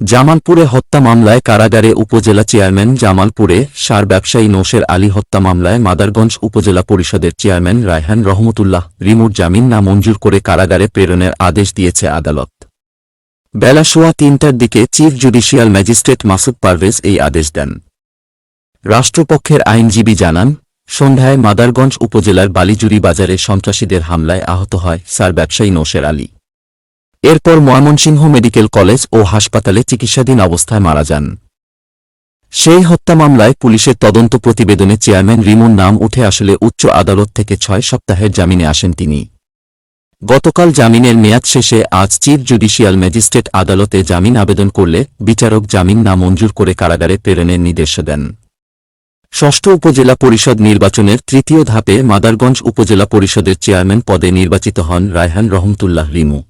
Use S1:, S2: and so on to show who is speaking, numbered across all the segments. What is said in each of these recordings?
S1: জামালপুরে হত্যা মামলায় কারাগারে উপজেলা চেয়ারম্যান জামালপুরে সার ব্যবসায়ী নৌশের আলী হত্যা মামলায় মাদারগঞ্জ উপজেলা পরিষদের চেয়ারম্যান রায়হান রহমতুল্লাহ রিমুর জামিন না মঞ্জুর করে কারাগারে প্রেরণের আদেশ দিয়েছে আদালত। বেলা সোয়া তিনটার দিকে chief judicial magistrate Masud Parvez এই আদেশ দেন। রাষ্ট্রপক্ষের আইনজীবী জানান, সন্ধ্যায় মাদারগঞ্জ উপজেলার বালিজুরি বাজারে সন্ত্রাসীদের হামলায় আহত হয় সার ব্যবসায়ী নৌশের আলী। এরপর ময়মনসিংহ মেডিকেল কলেজ ও হাসপাতালে চিকিৎসাধীন অবস্থায় মারা যান। সেই হত্যা মামলায় পুলিশের তদন্ত প্রতিবেদনে চেয়ারম্যান রিমুর নাম উঠে আসলে উচ্চ আদালত থেকে ছয় সপ্তাহের জামিনে আসেন তিনি। গতকাল জামিনের মেয়াদ শেষে আজ চিফ জুডিশিয়াল ম্যাজিস্ট্রেট আদালতে জামিন আবেদন করলে বিচারক জামিন না মঞ্জুর করে কারাগারে প্রেরণের নির্দেশ দেন। ষষ্ঠ উপজেলা পরিষদ নির্বাচনের তৃতীয় ধাপে মাদারগঞ্জ উপজেলা পরিষদের চেয়ারম্যান পদে নির্বাচিত হন রায়হান রহমতুল্লাহ রিমু।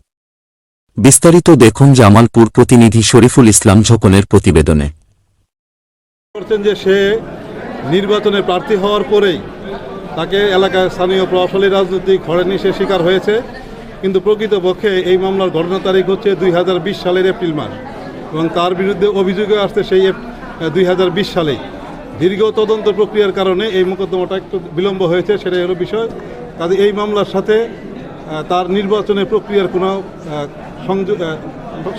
S1: বিস্তারিত দেখুন জামালপুর প্রতিনিধি শরীফুল ইসলাম ঝোকনের প্রতিবেদনে।
S2: করছেন যে সে নির্বাচনে প্রার্থী হওয়ার পরেই তাকে এলাকায় স্থানীয় প্রভাবশালী রাজনৈতিক হয়রানি সে শিকার হয়েছে। কিন্তু প্রকৃতপক্ষে এই মামলার ঘটনা তারিখ হচ্ছে দুই হাজার বিশ সালের এপ্রিল মাস এবং তার বিরুদ্ধে অভিযোগে আসছে সেই দুই সালেই। দীর্ঘ তদন্ত প্রক্রিয়ার কারণে এই মোকদ্দমাটা একটু বিলম্ব হয়েছে, সেটাই হলো বিষয়। কাজে এই মামলার সাথে তার নির্বাচনের প্রক্রিয়ার কোনো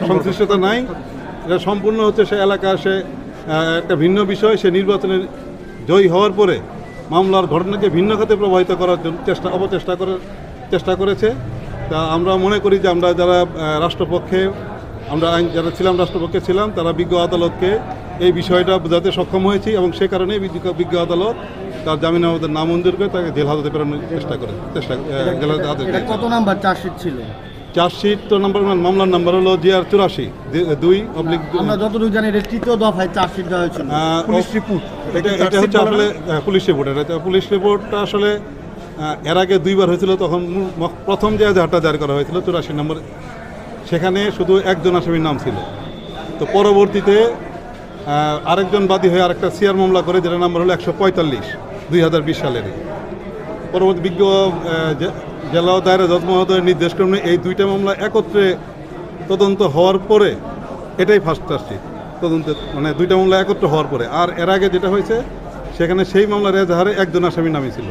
S2: সংশ্লিষ্টতা নাই। এটা সম্পূর্ণ হচ্ছে সে এলাকা সে একটা ভিন্ন বিষয়। সে নির্বাচনে জয়ী হওয়ার পরে মামলার ঘটনাকে ভিন্ন খাতে প্রবাহিত করার জন্য চেষ্টা অপচেষ্টা করার চেষ্টা করেছে। তা আমরা মনে করি যে আমরা যারা রাষ্ট্রপক্ষে আমরা আইন যারা ছিলাম রাষ্ট্রপক্ষে ছিলাম তারা বিজ্ঞ আদালতকে এই বিষয়টা বোঝাতে সক্ষম হয়েছি এবং সে কারণেই বিজ্ঞ আদালত তার জামিন আবেদন নামঞ্জুর করে তাকে জেল হাজতে প্রেরণের চেষ্টা করে চেষ্টা জেল হাজতে
S3: কত নাম্বার চার্জশিট ছিল?
S2: চার্জশিট তো নাম্বার মামলার নাম্বার হলো জিআর চুরাশি দুই অবলিক
S3: আমরা যতটুকু জানি এটা তৃতীয় দফায় চার্জশিট দেওয়া হয়েছিল। পুলিশ রিপোর্ট
S2: এটা এটা হচ্ছে আসলে পুলিশ রিপোর্ট এটা পুলিশ রিপোর্টটা আসলে এর আগে দুইবার হয়েছিল তখন প্রথম যে এজাহারটা জারি করা হয়েছিল চুরাশি নম্বর সেখানে শুধু একজন আসামির নাম ছিল। তো পরবর্তীতে আরেকজন বাদী হয়ে আরেকটা সিআর মামলা করে যেটা নাম্বার হলো একশো পঁয়তাল্লিশ দুই হাজার বিশ সালের পরবর্তী বিজ্ঞ জেলা দায়রা জজ মহোদয়ের নির্দেশক্রমে এই দুইটা মামলা একত্রে তদন্ত হওয়ার পরে এটাই ফার্স্ট চার্জশিট তদন্ত মানে দুইটা মামলা একত্রে হওয়ার পরে। আর এর আগে যেটা হয়েছে, সেখানে সেই মামলার এজাহারে একজন আসামি নামে ছিল।